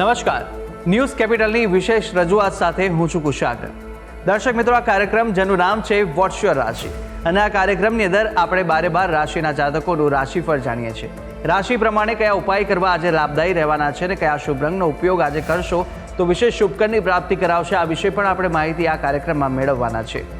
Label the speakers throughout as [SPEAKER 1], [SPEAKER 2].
[SPEAKER 1] નમસ્કાર. ન્યૂઝ કેપિટલની વિશેષ રજૂઆત સાથે હું છું કુશાગર. દર્શક મિત્રો, આ કાર્યક્રમ જેનું નામ છે વોટ્સ રાશિ. અને આ કાર્યક્રમની અંદર આપણે બારે બાર રાશિના જાતકોનું રાશિફળ જાણીએ છીએ. રાશિ પ્રમાણે કયા ઉપાય કરવા આજે લાભદાયી રહેવાના છે અને કયા શુભ રંગનો ઉપયોગ આજે કરશો, તો વિશેષ શુભકરની પ્રાપ્તિ કરાવશે. આ વિશે પણ આપણે માહિતી આ કાર્યક્રમમાં મેળવવાના છે.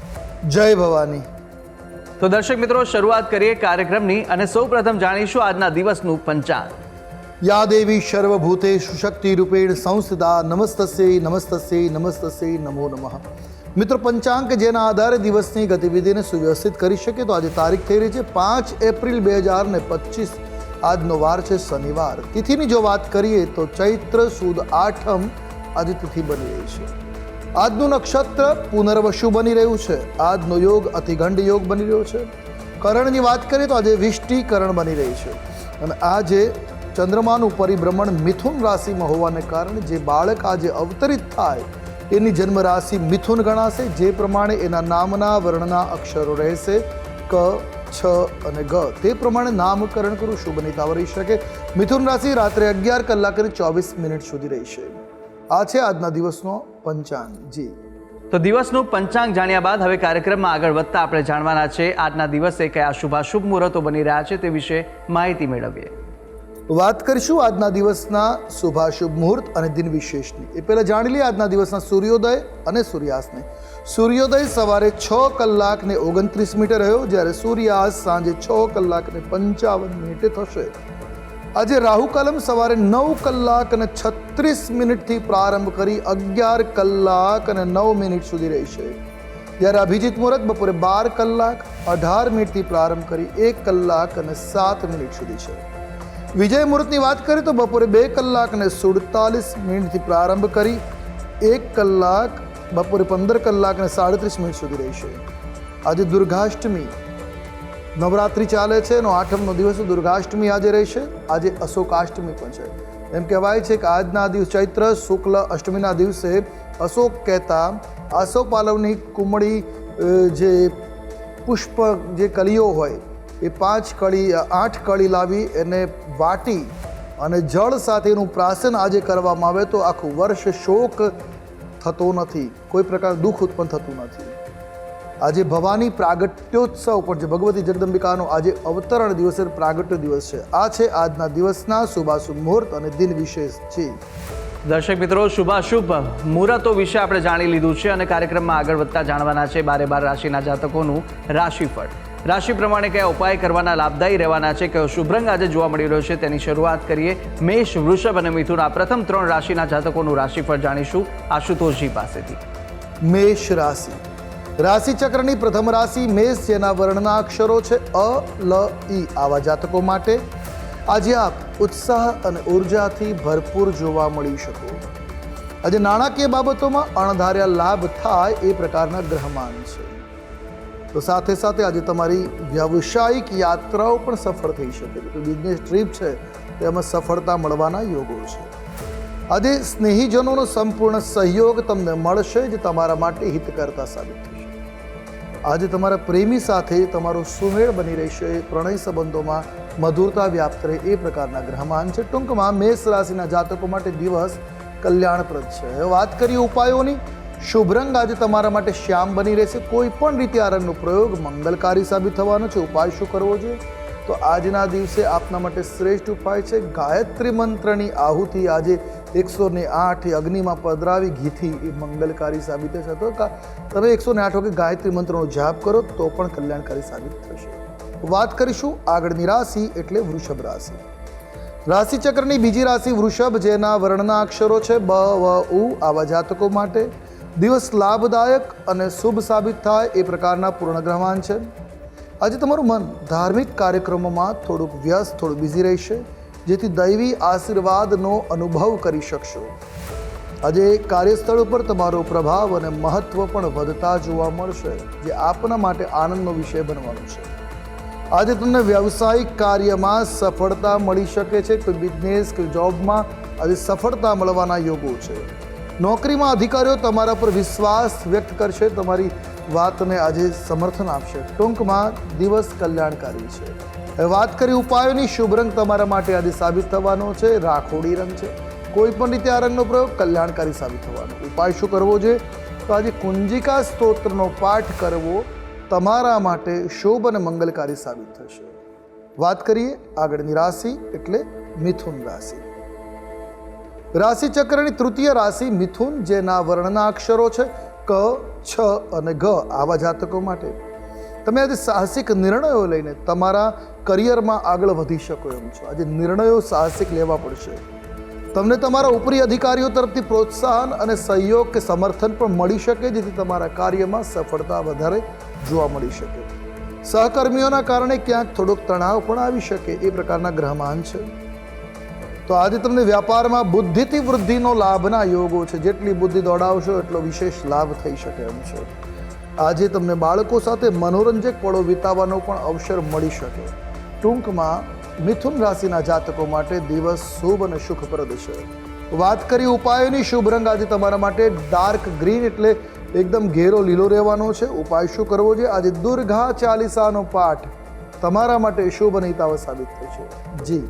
[SPEAKER 2] જય ભવાની.
[SPEAKER 1] તો દર્શક મિત્રો શરૂઆત કરીએ કાર્યક્રમની અને સૌપ્રથમ જાણીશું આજના દિવસનું પંચાંગ.
[SPEAKER 2] યા દેવી સર્વભૂતેષુ શક્તિ રૂપેણ સંસ્થિતા નમસ્તસે નમસ્તસે નમસ્તસે નમો નમઃ. મિત્રો પંચાંગ જેના આધારે દિવસની ગતિવિધિને સુવ્યવસ્થિત કરી શકે તો આજે તારીખ થઈ રહી છે પાંચ એપ્રિલ બે હજાર ને પચીસ. આજનો વાર છે શનિવાર. તિથિની જો વાત કરીએ તો ચૈત્ર સુદ આઠમ આજે તિથિ બની રહી છે. આજનું નક્ષત્ર પુનર્વશુ બની રહ્યું છે. આજનો યોગ અતિગંડ યોગ બની રહ્યો છે. કરણની વાત કરીએ તો આજે વિષ્ટિકરણ બની રહી છે. અને આજે ચંદ્રમાનું પરિભ્રમણ મિથુન રાશિમાં હોવાને કારણે જે બાળક આજે અવતરિત થાય, એની જન્મ રાશિ મિથુન ગણાશે. જે પ્રમાણે એના નામના વર્ણના અક્ષરો રહેશે, ક, છ અને ગ. તે પ્રમાણે નામકરણ કરું, શુભ નીતા રહી શકે. મિથુન રાશિ રાત્રે અગિયાર કલાક અને ચોવીસ મિનિટ સુધી રહેશે. આ છે આજના દિવસનો પંચાંગ જી.
[SPEAKER 1] તો દિવસનું પંચાંગ જાણ્યા બાદ હવે કાર્યક્રમમાં આગળ વધતા આપણે જાણવાના છે આજના દિવસે કયા શુભાશુભ મુહૂર્તો બની રહ્યા છે તે વિશે માહિતી મેળવીએ.
[SPEAKER 2] વાત કરીશું આજના દિવસના શુભાશુભ મુહૂર્ત અને દિન વિશેષની એ પહેલાં જાણી લઈએ આજના દિવસના સૂર્યોદય અને સૂર્યાસ્તને. સૂર્યોદય સવારે છ કલાક ને ઓગણત્રીસ મિનિટે રહ્યો જ્યારે સૂર્યાસ્ત સાંજે છ કલાક ને પંચાવન મિનિટે થશે. આજે રાહુ કલમ સવારે નવ કલાક અને છત્રીસ મિનિટથી પ્રારંભ કરી અગિયાર કલાક અને નવ મિનિટ સુધી રહેશે. જ્યારે અભિજીત મુહૂર્ત બપોરે બાર કલાક, અઢાર મિનિટથી પ્રારંભ કરી એક કલાક અને સાત મિનિટ સુધી છે. વિજય મુહૂર્તની વાત કરીએ તો બપોરે બે કલાક અને સુડતાલીસ મિનિટથી પ્રારંભ કરી એક કલાક, બપોરે પંદર કલાક અને સાડત્રીસ મિનિટ સુધી રહેશે. આજે દુર્ગાષ્ટમી નવરાત્રિ ચાલે છે, એનો આઠમનો દિવસ દુર્ગાષ્ટમી આજે રહેશે. આજે અશોકાષ્ટમી પણ છે. એમ કહેવાય છે કે આજના દિવસ ચૈત્ર, શુક્લ, અષ્ટમીના દિવસે અશોક કહેતા આસોપાલવની કુમળી જે પુષ્પ, જે કળીઓ હોય, એ પાંચ કળી આઠ કળી લાવી એને વાટી અને જળ સાથેનું પ્રાસન આજે કરવામાં આવે તો આખું વર્ષ શોક થતો નથી. કોઈ પ્રકાર દુઃખ ઉત્પન્ન થતું નથી. આજે ભવાની પ્રાગટ્યોત્સવ પણ છે. ભગવતી જગદંબિકાનો આજે અવતરણ દિવસે પ્રાગટ્ય દિવસ છે. આ છે આજના દિવસના શુભાશુભ મુહૂર્ત અને દિન વિશેષ છે.
[SPEAKER 1] દર્શક મિત્રો શુભાશુભ મુહૂર્તો વિશે આપણે જાણી લીધું છે અને કાર્યક્રમમાં આગળ વધતા જાણવાના છે બારે બાર રાશિના જાતકોનું રાશિફળ. રાશિ પ્રમાણે કયા ઉપાય કરવાના લાભદાયી રહેવાના છે કયો શુભ રંગ આજે જોવા મળી રહ્યો છે તેની શરૂઆત કરીએ મેષ વૃષભ અને મિથુન. આ પ્રથમ ત્રણ રાશિના જાતકોનું રાશિફળ જાણીશું આશુતોષજી પાસેથી.
[SPEAKER 2] મેષ રાશિ. રાશિ ચક્રની પ્રથમ રાશિ મેષ, જેના વર્ણના અક્ષરો છે અ, લ ઈ આવા જાતકો માટે આજે આપ ઉત્સાહ અને ઉર્જાથી ભરપૂર જોવા મળી શકો. આજે નાણાકીય બાબતોમાં અણધાર્યા લાભ થાય એ પ્રકારના ગ્રહમાન છે. તો સાથે સાથે આજે તમારી વ્યવસાયિક યાત્રાઓ પણ સફળ થઈ શકે છે. બિઝનેસ ટ્રીપ છે તેમાં સફળતા મળવાના યોગો છે. આજે સ્નેહીજનોનો સંપૂર્ણ સહયોગ તમને મળશે, જે તમારા માટે હિતકર્તા સાબિત થશે. આજે તમારા પ્રેમી સાથે તમારો સુમેળ બની રહેશે. પ્રણય સંબંધોમાં મધુરતા વ્યાપ્ત રહે એ પ્રકારના ગ્રહમાન છે. ટૂંકમાં મેષ રાશિના જાતકો માટે દિવસ કલ્યાણપ્રદ છે. હવે વાત કરીએ ઉપાયોની. શુભ રંગ આજે તમારા માટે શ્યામ બની રહેશે. કોઈ પણ રીતે આ રંગનો પ્રયોગ મંગલકારી સાબિત થવાનો છે. ઉપાય શું કરવો જોઈએ? તો આજના દિવસે આપના માટે શ્રેષ્ઠ ઉપાય છે. ગાયત્રી મંત્રની આહુતિ આજે એકસો ને આઠ અગ્નિમાં પધરાવી ઘીથી એ મંગલકારી સાબિત થશે. તો તમે એકસો ને આઠ વખત ગાયત્રી મંત્રનો જાપ કરો, તો પણ કલ્યાણકારી સાબિત થશે. વાત કરીશું આગળની રાશિ એટલે વૃષભ રાશિ. રાશિચક્રની બીજી રાશિ વૃષભ, જેના વર્ણના અક્ષરો છે બ, વ, ઉ, આવા જાતકો માટે. દિવસ લાભદાયક અને શુભ સાબિત થાય એ પ્રકારના પૂર્ણગ્રહવાન છે. આજે તમારું મન ધાર્મિક કાર્યક્રમોમાં થોડુંક વ્યસ્ત, થોડું બિઝી રહેશે. જેથી દૈવી આશીર્વાદનો અનુભવ કરી શકશો. આજે કાર્યસ્થળ ઉપર તમારો પ્રભાવ અને મહત્વ પણ વધતા જોવા મળશે, જે આપના માટે આનંદનો વિષય બનવાનો છે. આજે તમને વ્યવસાયિક કાર્યમાં સફળતા મળી શકે છે, કોઈ બિઝનેસ કે જોબમાં આજે સફળતા મળવાના યોગો છે. નોકરીમાં અધિકારીઓ તમારા પર વિશ્વાસ વ્યક્ત કરશે, તમારી વાતને આજે સમર્થન આપશે. ટૂંકમાં દિવસ કલ્યાણકારી છે. વાત કરી ઉપાયોની. શુભ રંગ તમારા માટે આજે સાબિત થવાનો છે. રાખોડી રંગ છે. કોઈ પણ રીતે આ રંગનો પ્રયોગ કલ્યાણકારી સાબિત થવાનો. ઉપાય શું કરવો છે તો આજે કુંજિકા સ્તોત્રનો પાઠ કરવો તમારા માટે શુભ અને મંગલકારી સાબિત થશે. વાત કરીએ આગળની રાશિ, એટલે મિથુન રાશિ. રાશિ ચક્રની તૃતીય રાશિ મિથુન, જેના વર્ણના અક્ષરો છે ક, છ અને ઘ. આવા જાતકો માટે તમે આજે સાહસિક નિર્ણયો લઈને તમારા કરિયરમાં આગળ વધી શકો એમ છો. આજે નિર્ણયો સાહસિક લેવા પડશે. તમને તમારા ઉપરી અધિકારીઓ તરફથી પ્રોત્સાહન અને સહયોગ કે સમર્થન પણ મળી શકે, જેથી તમારા કાર્યમાં સફળતા વધારે જોવા મળી શકે. સહકર્મીઓના કારણે ક્યાંક થોડોક તણાવ પણ આવી શકે, એ પ્રકારના ગ્રહમાન છે. તો આજે તમને વ્યાપારમાં બુદ્ધિથી વૃદ્ધિનો લાભના યોગો છે. જેટલી બુદ્ધિ દોડાવશો, એટલો વિશેષ લાભ થઈ શકે એમ છે. આજે તમને બાળકો સાથે મનોરંજક પળો વિતાવવાનો પણ અવસર મળી શકે. ટૂંકમાં, મિથુન રાશિના જાતકો માટે દિવસ શુભ અને સુખપ્રદ છે. વાત કરી ઉપાયોની, શુભ રંગ આજે તમારા માટે ડાર્ક ગ્રીન એટલે એકદમ ઘેરો લીલો રહેવાનો છે. ઉપાય શું કરવો છે આજે દુર્ગા ચાલીસાનો પાઠ તમારા માટે શુભ અને હિતાવ સાબિત થશે. જી.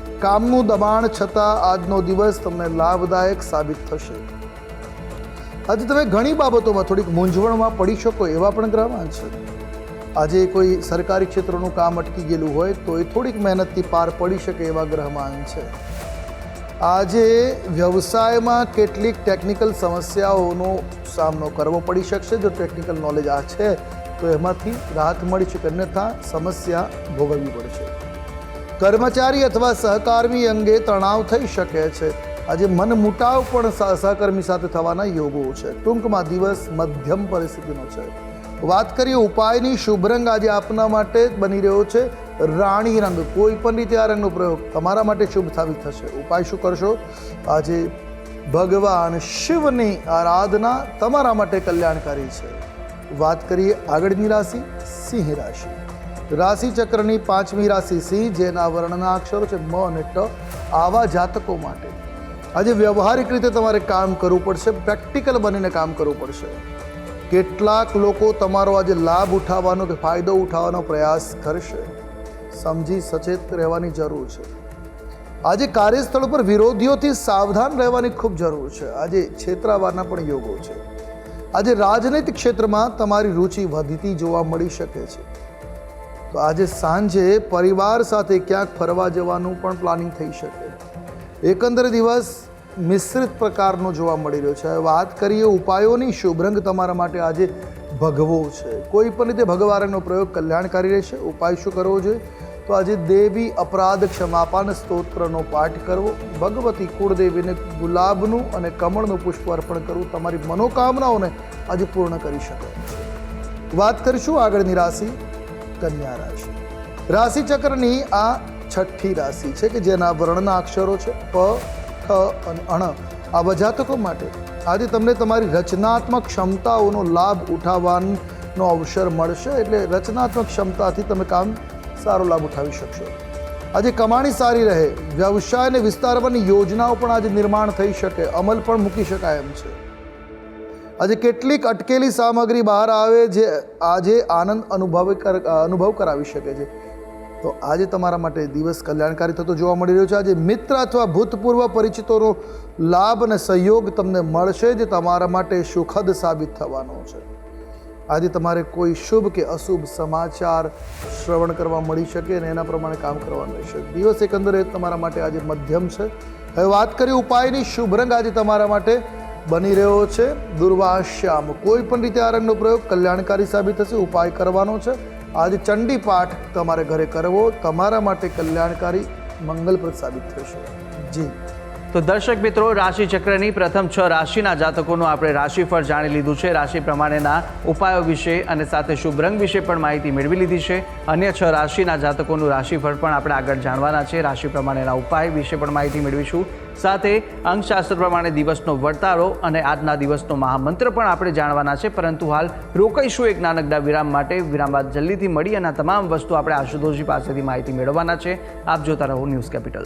[SPEAKER 2] કામનું દબાણ છતાં આજનો દિવસ તમને લાભદાયક સાબિત થશે. આજે તમે ઘણી બાબતોમાં થોડીક મૂંઝવણમાં પડી શકો એવા પણ ગ્રહવાન છે. આજે કોઈ સરકારી ક્ષેત્રનું કામ અટકી ગયેલું હોય તો એ થોડીક મહેનતથી પાર પડી શકે એવા ગ્રહમાન છે. આજે વ્યવસાયમાં કેટલીક ટેકનિકલ સમસ્યાઓનો સામનો કરવો પડી શકશે. જો ટેકનિકલ નોલેજ આ છે, તો એમાંથી રાહત મળી શકે અન્યથા સમસ્યા ભોગવવી પડશે. કર્મચારી અથવા સહકર્મી અંગે તણાવ થઈ શકે છે. આજે મન મુટાવ પણ સહ- સહકર્મી સાથે થવાના યોગો છે. ટૂંકમાં દિવસ મધ્યમ પરિસ્થિતિનો છે. વાત કરીએ ઉપાયની, શુભ રંગ આજે આપના માટે બની રહ્યો છે. રાણી રંગ, કોઈ પણ રીતે આ રંગનો પ્રયોગ તમારા માટે શુભ સાબિત થશે. ઉપાય શું કરશો? આજે ભગવાન શિવની આરાધના તમારા માટે કલ્યાણકારી છે. વાત કરીએ આગળની રાશિ, સિંહ રાશિ. રાશિ ચક્રની પાંચમી રાશિ સિંહ જેના વર્ણના અક્ષરો છે મ અને ટ, આવા જાતકો માટે. આજે વ્યવહારિક રીતે તમારે કામ કરવું પડશે, પ્રેક્ટિકલ બનીને કામ કરવું પડશે. કેટલાક લોકો તમારો આજે લાભ ઉઠાવવાનો કે ફાયદો ઉઠાવવાનો પ્રયાસ કરશે. સમજી સચેત રહેવાની જરૂર છે. આજે કાર્યસ્થળ પર વિરોધીઓથી સાવધાન રહેવાની ખૂબ જરૂર છે. આજે છેતરાવાના પણ યોગો છે. આજે રાજનૈતિક ક્ષેત્રમાં તમારી રુચિ વધતી જોવા મળી શકે છે. તો આજે સાંજે પરિવાર સાથે ક્યાંક ફરવા જવાનું પણ પ્લાનિંગ થઈ શકે. એકંદર દિવસ મિશ્રિત પ્રકારનો જોવા મળી રહ્યો છે. હવે વાત કરીએ ઉપાયોની. શુભરંગ તમારા માટે આજે ભગવો છે. કોઈ પણ રીતે ભગવારંગનો પ્રયોગ કલ્યાણકારી રહેશે. ઉપાય શું કરવો જોઈએ? તો આજે દેવી અપરાધ ક્ષમાપાન સ્તોત્રનો પાઠ કરવો. ભગવતી કુળદેવીને ગુલાબનું અને કમળનું પુષ્પ અર્પણ કરવું તમારી મનોકામનાઓને આજે પૂર્ણ કરી શકે. વાત કરીશું આગળની રાશિ. કન્યા રાશિ. રાશિ ચક્રની આ છઠ્ઠી રાશિ છે કે જેના વર્ણના અક્ષરો છે પ ઠ અને અણ. આવા જાતકો માટે આજે તમને તમારી રચનાત્મક ક્ષમતાઓનો લાભ ઉઠાવવાનો અવસર મળશે એટલે રચનાત્મક ક્ષમતાથી તમે કામ સારો લાભ ઉઠાવી શકશો. આજે કમાણી સારી રહે, વ્યવસાયને વિસ્તારવાની યોજનાઓ પણ આજે નિર્માણ થઈ શકે, અમલ પણ મૂકી શકાય એમ છે. આજે કેટલીક અટકેલી સામગ્રી બહાર આવે જે આજે આનંદ અનુભવ અનુભવ કરાવી શકે છે. તો આજે તમારા માટે દિવસ કલ્યાણકારી થતો જોવા મળી રહ્યો છે. આજે મિત્ર અથવા ભૂતપૂર્વ પરિચિતોનો લાભ અને સહયોગ તમને મળશે જે તમારા માટે સુખદ સાબિત થવાનો છે. આજે તમારે કોઈ શુભ કે અશુભ સમાચાર શ્રવણ કરવા મળી શકે અને એના પ્રમાણે કામ કરવાનું રહેશે દિવસ એકંદરે તમારા માટે આજે મધ્યમ છે. હવે વાત કરીએ ઉપાયની. શુભ રંગ આજે તમારા માટે બની રહ્યો છે. દુર્વાશ્યામ કોઈ પણ રીતે આ રંગનો પ્રયોગ કલ્યાણકારી સાબિત થશે, ઉપાય કરવાનો છે. આજે ચંડી પાઠ તમારે ઘરે કરવો, તમારા માટે કલ્યાણકારી મંગલપ્રદ સાબિત થશે. જી.
[SPEAKER 1] તો દર્શક મિત્રો રાશિ ચક્રની પ્રથમ છ રાશિના જાતકોનું આપણે રાશિફળ જાણી લીધું છે. રાશિ પ્રમાણેના ઉપાયો વિશે અને સાથે શુભ રંગ વિશે પણ માહિતી મેળવી લીધી છે. અન્ય છ રાશિના જાતકોનું રાશિફળ પણ આપણે આગળ જાણવાના છે. રાશિ પ્રમાણેના ઉપાય વિશે પણ માહિતી મેળવીશું. સાથે અંકશાસ્ત્ર પ્રમાણે દિવસનો વર્તારો અને આજના દિવસનો મહામંત્ર પણ આપણે જાણવાના છે. પરંતુ હાલ રોકાઈશું એક નાનકડા વિરામ માટે. વિરામ બાદ જલ્દીથી મળી અને તમામ વસ્તુ આપણે આશુતોષજી પાસેથી માહિતી મેળવવાના છે. આપ જોતા રહો ન્યૂઝ કેપિટલ.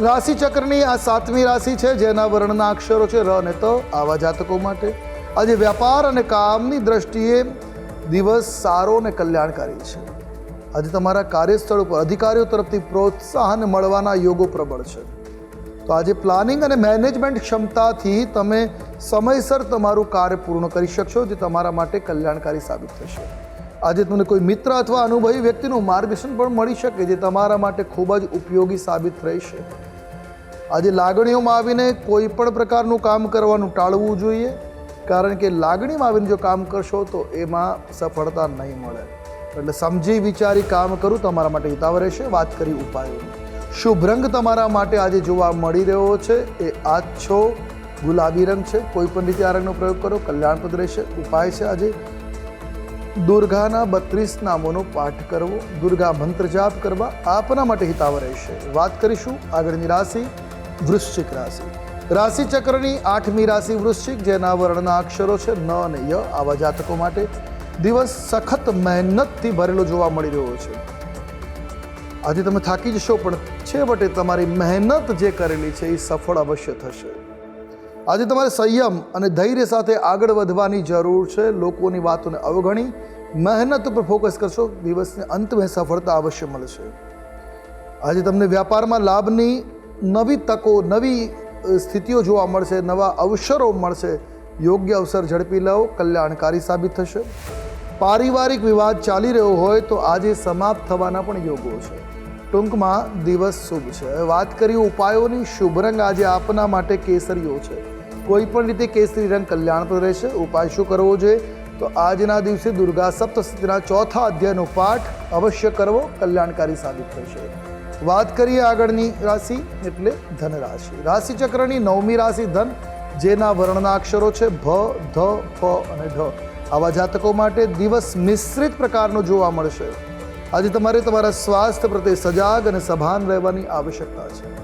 [SPEAKER 2] રાશિ ચક્રની આ સાતમી રાશિ છે, જેના વર્ણના અક્ષરો છે, ર ને ત, આવા જાતકો માટે. આજે વ્યાપાર અને કામની દ્રષ્ટિએ દિવસ સારો અને કલ્યાણકારી છે. આજે તમારા કાર્યસ્થળ ઉપર અધિકારીઓ તરફથી પ્રોત્સાહન મળવાના યોગો પ્રબળ છે. તો આજે પ્લાનિંગ અને મેનેજમેન્ટ ક્ષમતાથી તમે સમયસર તમારું કાર્ય પૂર્ણ કરી શકશો, જે તમારા માટે કલ્યાણકારી સાબિત થશે. આજે તમને કોઈ મિત્ર અથવા અનુભવી વ્યક્તિનું માર્ગદર્શન પણ મળી શકે જે તમારા માટે ખૂબ જ ઉપયોગી સાબિત રહેશે આજે લાગણીઓમાં આવીને કોઈ પણ પ્રકારનું કામ કરવાનું ટાળવું જોઈએ, કારણ કે લાગણીમાં આવીને જો કામ કરશો તો એમાં સફળતા નહીં મળે. એટલે સમજી વિચારી કામ કરું તમારા માટે હિતાવ રહેશે, વાત કરી ઉપાયો. શુભ રંગ તમારા માટે આજે જોવા મળી રહ્યો છે, એ આછો ગુલાબી રંગ છે. કોઈ પણ રીતે આ રંગનો પ્રયોગ કરો કલ્યાણપદ રહેશે. ઉપાય છે આજે દુર્ગાના બત્રીસ નામોનો પાઠ કરવો, દુર્ગા મંત્ર જાપ કરવા આપના માટે હિતાવ રહેશે. વાત કરીશું આગળની રાશિ, વૃશ્ચિક રાશિ. રાશિ ચક્રની આઠમી રાશિ વૃશ્ચિક, જેના વર્ણના અક્ષરો છે ન અને ય. આવા જાતકો માટે દિવસ સખત મહેનતથી ભરેલો જોવા મળી રહ્યો છે. આજે તમે થાકી જશો, પણ છેવટે તમારી મહેનત જે કરેલી છે એ સફળ અવશ્ય થશે. આજે તમારે સંયમ અને ધૈર્ય સાથે આગળ વધવાની જરૂર છે. લોકોની વાતોને અવગણી, મહેનત ઉપર ફોકસ કરશો, દિવસને અંતમાં સફળતા અવશ્ય મળશે આજે તમને વ્યાપારમાં લાભની નવી તકો, નવી સ્થિતિઓ જોવા મળશે, નવા અવસરો મળશે. યોગ્ય અવસર ઝડપી લો, કલ્યાણકારી સાબિત થશે. પારિવારિક વિવાદ ચાલી રહ્યો હોય તો આજે સમાપ્ત થવાના પણ યોગો છે. ટૂંકમાં દિવસ શુભ છે. વાત કરીએ ઉપાયોની, શુભ રંગ આજે આપના માટે કેસરીઓ છે. કોઈ પણ રીતે કેસરી રંગ કલ્યાણપ્રદ રહેશે, ઉપાય શું કરવો જોઈએ? તો આજના દિવસે દુર્ગા સપ્તશતીના ચોથા અધ્યાયનો પાઠ અવશ્ય કરવો, કલ્યાણકારી સાબિત થશે. વાત કરીએ આગળની રાશિ, એટલે ધન રાશિ રાશિચક્રની નવમી રાશિ ધન, જેના વર્ણના અક્ષરો છે ભ, ધ, ફ અને ઢ. આવા જાતકો માટે દિવસ મિશ્રિત પ્રકારનો જોવા મળશે. આજે તમારે તમારા સ્વાસ્થ્ય પ્રત્યે સજાગ અને સભાન રહેવાની આવશ્યકતા છે.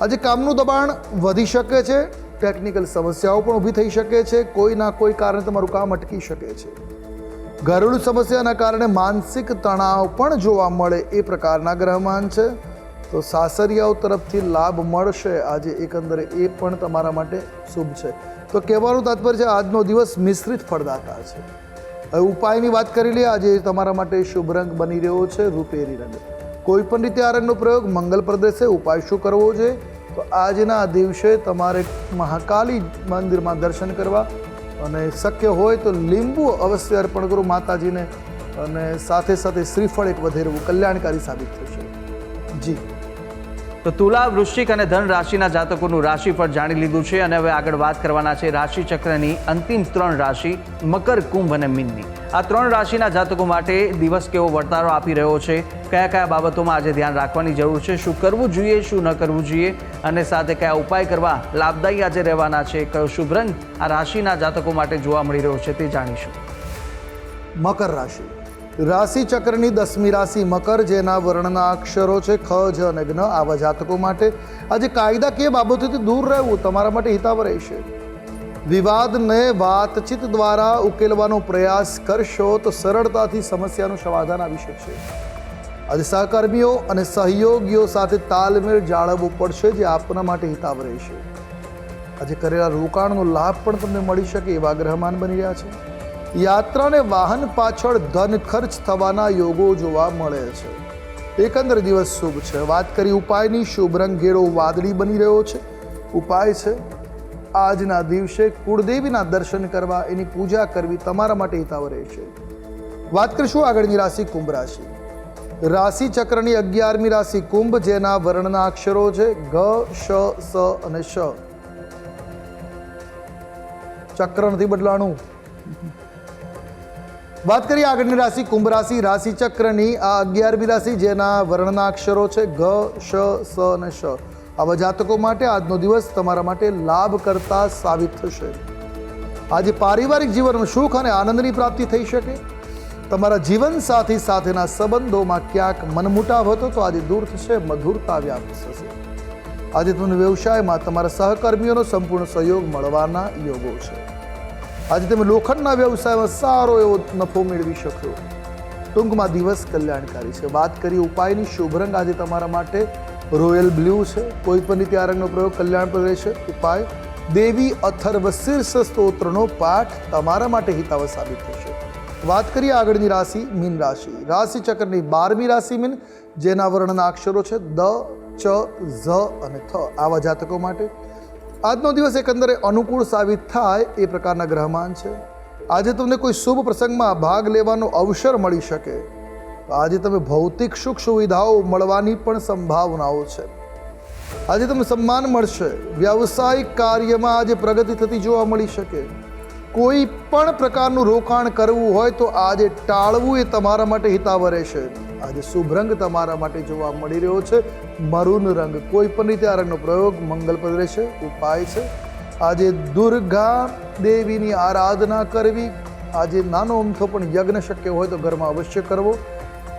[SPEAKER 2] આજે કામનું દબાણ વધી શકે છે ટેકનિકલ સમસ્યાઓ પણ ઊભી થઈ શકે છે. કોઈ ના કોઈ કારણે તમારું કામ અટકી શકે છે. ઘરેલું સમસ્યાના કારણે માનસિક તણાવ પણ જોવા મળે એ પ્રકારના ગ્રહમાન છે. તો સાસરિયાઓ તરફથી લાભ મળશે. આજે એકંદરે એ પણ તમારા માટે શુભ છે. તો કહેવાનું તાત્પર્ય છે, આજનો દિવસ મિશ્રિત ફળદાતા છે. હવે ઉપાયની વાત કરી લઈએ. આજે તમારા માટે શુભ રંગ બની રહ્યો છે, રૂપેરી રંગ. કોઈ પણ રીતે આ રંગનો પ્રયોગ મંગલ પ્રદેશે ઉપાય શું કરવો જોઈએ? તો આજના દિવસે તમારે મહાકાલી મંદિરમાં દર્શન કરવા અને શક્ય હોય તો લીંબુ અવશ્ય અર્પણ કરો માતાજીને અને સાથે સાથે શ્રીફળ એક વધેરવું કલ્યાણકારી સાબિત થશે. જી.
[SPEAKER 1] તો તુલા, વૃશ્ચિક અને ધન રાશિના જાતકોનું રાશિફળ જાણી લીધું છે અને હવે આગળ વાત કરવાના છે રાશિ ચક્રની અંતિમ ત્રણ રાશિ, મકર, કુંભ અને મીનની. આ ત્રણ રાશિના જાતકો માટે દિવસ કેવો વર્તારો આપી રહ્યો છે? કયા કયા બાબતોમાં આજે ધ્યાન રાખવાની જરૂર છે? શું કરવું જોઈએ, શું ન કરવું જોઈએ? અને સાથે કયા ઉપાય કરવા લાભદાયી આજે રહેવાના છે? કયો શુભ રંગ આ રાશિના જાતકો માટે જોવા મળી રહ્યો છે તે જાણીશું.
[SPEAKER 2] મકર રાશિ. રાશિ ચક્રની દસમી રાશિ મકર, જેના વર્ણના અક્ષરો છે ખ, જ અને જ્ઞ આવા જાતકો માટે. આજે કાયદાકીય બાબતોથી દૂર રહેવું તમારા માટે હિતાવ રહેશે. વિવાદને વાતચીત દ્વારા ઉકેલવાનો પ્રયાસ કરશો તો સરળતાથી સમસ્યાનું સમાધાન આવી શકશે. આજે સહકર્મીઓ અને સહયોગીઓ સાથે તાલમેળ જાળવવું પડશે જે આપના માટે હિતાવ રહેશે. આજે કરેલા રોકાણનો લાભ પણ તમને મળી શકે એવા ગ્રહમાન બની રહ્યા છે. યાત્રાને વાહન પાછળ ધન ખર્ચ થવાના યોગો જોવા મળે છે. એકંદર દિવસ શુભ છે. વાત કરી ઉપાયની, શુભ રંગ ઘેરો વાદળી બની રહ્યો છે. ઉપાય છે આજના દિવસે કુળદેવીના દર્શન કરવા એની પૂજા કરવી તમારા માટે હિતાવ રહેશે વાત કરીશું આગળની રાશિ કુંભ રાશિ. રાશિ ચક્રની અગિયારમી રાશિ કુંભ, જેના વર્ણના અક્ષરો છે ગ શ, સ અને શ. ચક્ર નથી બદલાણું. વાત કરીએ આગળની રાશિ કુંભ રાશિ. રાશિ ચક્રની આ અગિયારમી રાશિ, જેના વર્ણના અક્ષરો છે ગ શ, સ અને શ. આવા જાતકો માટે આજનો દિવસ તમારા માટે લાભ કરતા સાબિત થશે. આજે પારિવારિક જીવનમાં સુખ અને આનંદની પ્રાપ્તિ થઈ શકે. તમારા જીવન સાથી સાથેના સંબંધોમાં ક્યાંક મનમુટાવ હતો તો આજે દૂર થશે, મધુરતા વ્યાપ્ત થશે. આજે તમને વ્યવસાયમાં તમારા સહકર્મીઓનો સંપૂર્ણ સહયોગ મળવાના યોગો છે. આજે તમે લોખંડના વ્યવસાયમાં સારો એવો નફો મેળવી શકશો ટૂંકમાં દિવસ કલ્યાણકારી છે. વાત કરીએ ઉપાયની. શુભ રંગ આજે તમારા માટે રોયલ બ્લુ છે. કોઈ પણ રીતે આ રંગનો પ્રયોગ કલ્યાણપ્રદ રહેશે. ઉપાય, દેવી અથર્વ શીર્ષ સ્તોત્રનો પાઠ તમારા માટે હિતાવ સાબિત થશે. વાત કરીએ આગળની રાશિ, મીન રાશિ. રાશિ ચક્રની બારમી રાશિ મીન, જેના વર્ણના અક્ષરો છે દ, ચ, ઝ અને થ. આવા જાતકો માટે આજનો દિવસ એકંદરે અનુકૂળ સાબિત થાય એ પ્રકારના ગ્રહમાન છે. આજે તમને કોઈ શુભ પ્રસંગમાં ભાગ લેવાનો અવસર મળી શકે. આજે તમે ભૌતિક સુખ સુવિધાઓ મળવાની પણ સંભાવનાઓ છે. આજે તમને સન્માન મળશે. વ્યવસાયિક કાર્યમાં આજે પ્રગતિ થતી જોવા મળી શકે. કોઈ પણ પ્રકારનું રોકાણ કરવું હોય તો આજે ટાળવું એ તમારા માટે હિતાવ રહેશે. આજે શુભ રંગ તમારા માટે જોવા મળી રહ્યો છે. મરૂન રંગ કોઈ પણ રીતે આ રંગનો પ્રયોગ મંગલપ્રદ રહેશે. ઉપાય છે. આજે દુર્ગા દેવીની આરાધના કરવી. આજે નાનો અમથો પણ યજ્ઞ શક્ય હોય તો ઘરમાં અવશ્ય કરવો.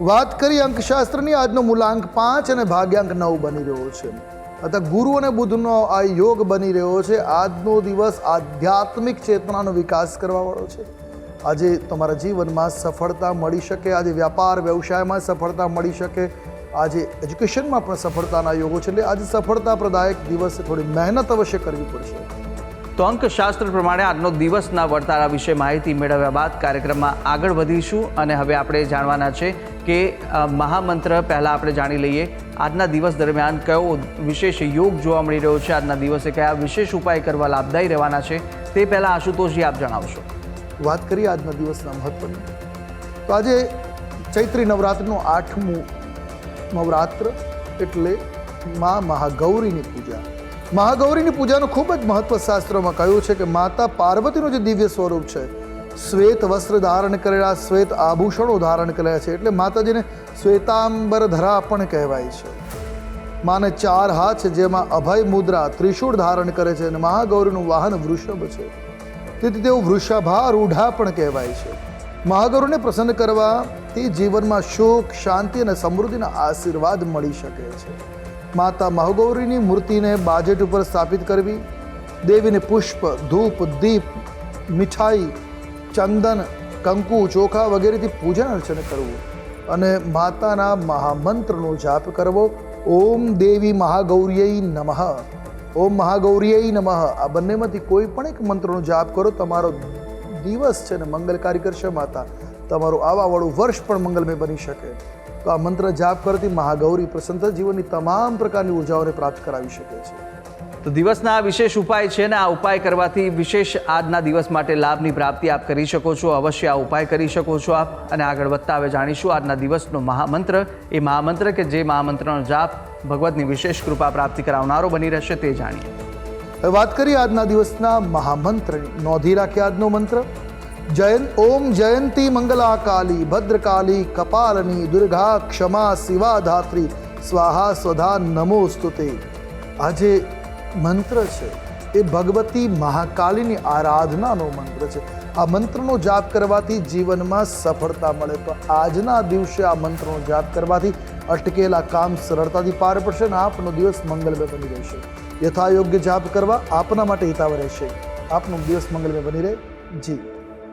[SPEAKER 2] વાત કરી અંકશાસ્ત્રની, આજનો મૂલાંક પાંચ અને ભાગ્યાંક નવ બની રહ્યો છે. અથવા ગુરુ અને બુદ્ધનો આ યોગ બની રહ્યો છે. આજનો દિવસ આધ્યાત્મિક ચેતનાનો વિકાસ કરવાવાળો છે. આજે તમારા જીવનમાં સફળતા મળી શકે, આજે વ્યાપાર, વ્યવસાયમાં સફળતા મળી શકે, આજે એજ્યુકેશનમાં પણ સફળતાના યોગો છે. એટલે આજે સફળતા પ્રદાયક દિવસે થોડી મહેનત અવશ્ય કરવી પડશે.
[SPEAKER 1] તો અંકશાસ્ત્ર પ્રમાણે આજનો દિવસના વર્તારા વિશે માહિતી મેળવ્યા બાદ કાર્યક્રમમાં આગળ વધીશું અને હવે આપણે જાણવાના છે કે મહામંત્ર પહેલાં આપણે જાણી લઈએ. આજના દિવસ દરમિયાન કયો વિશેષ યોગ જોવા મળી રહ્યો છે? આજના દિવસે કયા વિશેષ ઉપાય કરવા લાભદાયી રહેવાના છે? તે પહેલાં આશુતોષજી આપ જણાવશો.
[SPEAKER 2] વાત કરીએ આજના દિવસના મહત્વની. તો આજે ચૈત્રી નવરાત્રનું આઠમું નવરાત્ર એટલે મા મહાગૌરીની પૂજા. મહાગૌરીની પૂજાનું ખૂબ જ મહત્વ શાસ્ત્રોમાં કહ્યું છે કે માતા પાર્વતીનું જે દિવ્ય સ્વરૂપ છે, શ્વેત વસ્ત્ર ધારણ કરેલા, શ્વેત આભૂષણો ધારણ કરેલા છે એટલે માતાજીને શ્વેતાંબર ધરા પણ કહેવાય છે. માને ચાર હાથ છે જેમાં અભય મુદ્રા, ત્રિશૂળ ધારણ કરે છે અને મહાગૌરીનું વાહન વૃષભ છે. તેથી તેઓ વૃષભારૂઢા પણ કહેવાય છે. મહાગૌરીને પ્રસન્ન કરવાથી જીવનમાં સુખ, શાંતિ અને સમૃદ્ધિના આશીર્વાદ મળી શકે છે. માતા મહાગૌરીની મૂર્તિને બાજેટ ઉપર સ્થાપિત કરવી, દેવીને પુષ્પ, ધૂપ, દીપ, મીઠાઈ, ચંદન, કંકુ, ચોખા વગેરેથી પૂજન અર્ચન કરવું અને માતાના મહામંત્રનો જાપ કરવો. ઓમ દેવી મહાગૌર્યય નમઃ. ઓમ મહાગૌર્યય નમઃ. આ બંનેમાંથી કોઈ પણ એક મંત્રનો જાપ કરો, તમારો દિવસ છે ને મંગલકારી કરશે માતા. તમારું આવાવાળું વર્ષ પણ મંગલમય બની શકે. તો આ મંત્ર જાપ કરતી મહાગૌરી પ્રસન્ન જીવનની તમામ પ્રકારની ઉર્જાઓને પ્રાપ્ત કરાવી શકે છે.
[SPEAKER 1] તો દિવસના આ વિશેષ ઉપાય છે ને આ ઉપાય કરવાથી વિશેષ આજના દિવસ માટે લાભની પ્રાપ્તિ આપ કરી શકો છો અવશ્ય આ ઉપાય કરી શકો છો આપ. અને આગળ વધતા હવે જાણીશું આજના દિવસનો મહામંત્ર. એ મહામંત્ર કે જે મહામંત્રનો જાપ ભગવતની વિશેષ કૃપા પ્રાપ્તિ કરાવનારો બની રહેશે તે જાણીએ.
[SPEAKER 2] હવે વાત કરીએ આજના દિવસના મહામંત્રની. નોંધી રાખીએ આજનો મંત્ર. જયંત ઓમ જયંતી મંગલાકાલી ભદ્રકાલી કપાલની દુર્ગા ક્ષમા શિવા ધાત્રી સ્વાહા સ્વધા નમોસ્તુતે આજે મંત્ર છે એ ભગવતી મહાકાલીની આરાધનાનો મંત્ર છે આ મંત્રનો જાપ કરવાથી જીવનમાં સફળતા મળે તો આજના દિવસે આ મંત્રનો જાપ કરવાથી અટકેલા કામ સરળતાથી પાર પડશે અને આપનો દિવસ મંગલમય બની રહેશે. યથાયોગ્ય જાપ કરવા આપના માટે હિતાવ રહેશે. આપનો દિવસ મંગલમય બની રહે. જી.